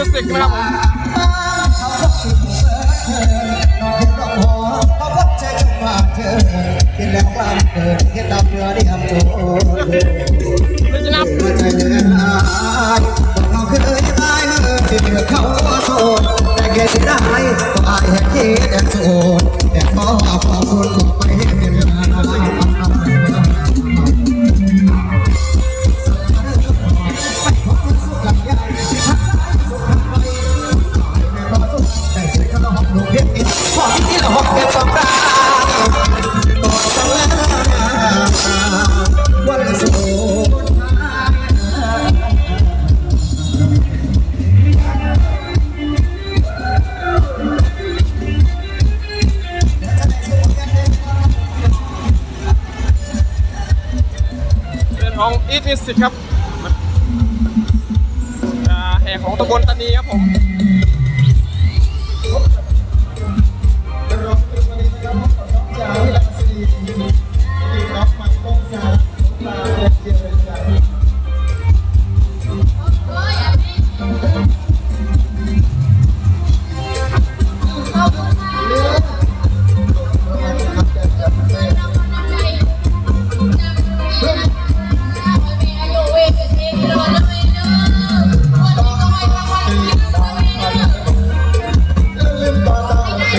มิวสิกนะครับผมกินแล้วกล้ามเกิดเห็นดำเนื้อที่ทำโจเดี๋ยวจะนับใจเดือดร้าเขาเคยตายเมื่อที่เดือเขาโสดแต่แกที่ได้ก็อายแห่งที่แดนโสดแต่ขอขอบคุณ เพียงอีกพอที่เราเก็บสำราญต่อสังแล้ววันสุดเป็นของอีทมิสิครับแห่ของตำบลตานีครับผม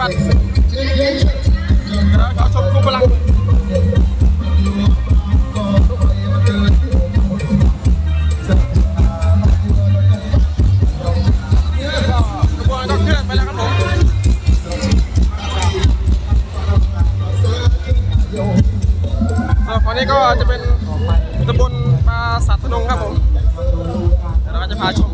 บกันกี่วันเดี๋ยวขอชมกุพลังขบวนก็เคลื่อนไปแล้วครับผมส่วนฝั่งนี้ก็จะเป็นตำบลปราสาทธนงครับผม เดี๋ยวเราจะพาชม